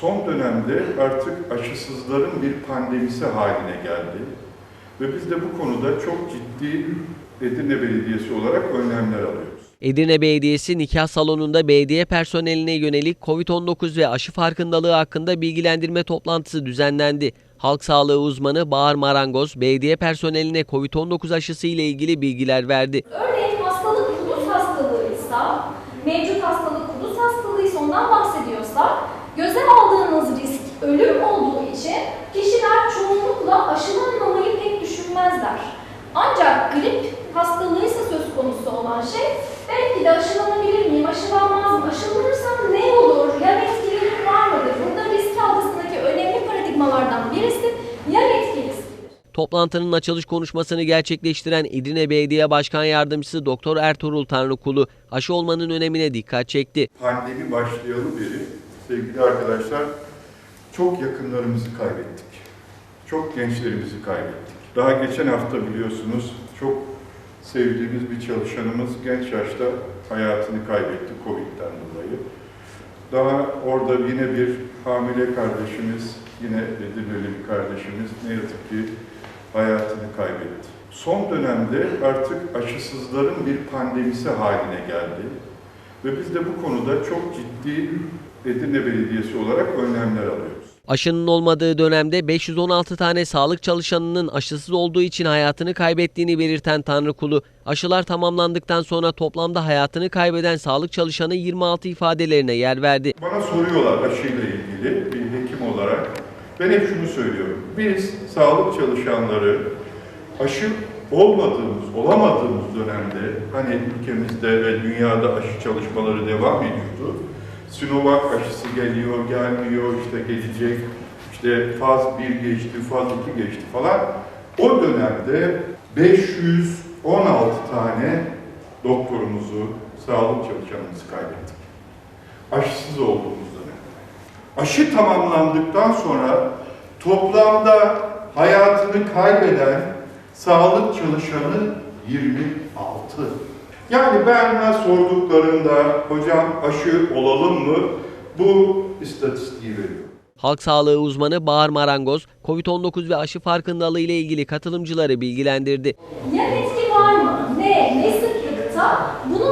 son dönemde artık aşısızların bir pandemisi haline geldi. Ve biz de bu konuda çok ciddi Edirne Belediyesi olarak önlemler alıyoruz. Edirne Belediyesi nikah salonunda belediye personeline yönelik COVID-19 ve aşı farkındalığı hakkında bilgilendirme toplantısı düzenlendi. Halk sağlığı uzmanı Bahar Marangoz, belediye personeline COVID-19 aşısı ile ilgili bilgiler verdi. Örneğin hastalık kuduz hastalığıysa, mevcut hastalık kuduz hastalığıysa ondan bahsediyorsa, göze aldığınız risk ölüm olduğu için kişiler çoğunlukla aşılanmamayı pek düşünmezler. Ancak grip hastalığıysa söz konusu olan şey, belki de aşılanabilir miyim, aşılanmaz mı, aşılanırsam ne olur, yan etkilerim var mıdır? Burada risk algısındaki önemli paradigmalardan birisi yan etkilisidir. Toplantının açılış konuşmasını gerçekleştiren Edirne Belediye Başkan Yardımcısı Doktor Ertuğrul Tanrıkulu, aşı olmanın önemine dikkat çekti. Pandemi başlayalı beri sevgili arkadaşlar çok yakınlarımızı kaybettik. Çok gençlerimizi kaybettik. Daha geçen hafta biliyorsunuz çok sevdiğimiz bir çalışanımız genç yaşta hayatını kaybetti Covid'den dolayı. Daha orada yine bir hamile kardeşimiz, yine Edirne'li bir kardeşimiz ne yazık ki hayatını kaybetti. Son dönemde artık aşısızların bir pandemisi haline geldi. Ve biz de bu konuda çok ciddi Edirne Belediyesi olarak önlemler alıyoruz. Aşının olmadığı dönemde 516 tane sağlık çalışanının aşısız olduğu için hayatını kaybettiğini belirten Tanrıkulu, aşılar tamamlandıktan sonra toplamda hayatını kaybeden sağlık çalışanı 26 ifadelerine yer verdi. Bana soruyorlar aşıyla ilgili bir hekim olarak. Ben hep şunu söylüyorum. Biz sağlık çalışanları aşı olmadığımız, olamadığımız dönemde hani ülkemizde ve dünyada aşı çalışmaları devam ediyordu. Sinovac aşısı geliyor, gelmiyor, işte gelecek, işte faz 1 geçti, faz 2 geçti falan. O dönemde 516 tane doktorumuzu, sağlık çalışanımızı kaybettik aşısız olduğumuz dönemde. Aşı tamamlandıktan sonra toplamda hayatını kaybeden sağlık çalışanı 26. Yani ben sorduklarında hocam aşı olalım mı bu istatistiği veriyor. Halk sağlığı uzmanı Bahar Marangoz, COVID-19 ve aşı farkındalığı ile ilgili katılımcıları bilgilendirdi. Yan etki var mı? Ne? Ne sıklıkta? Bunun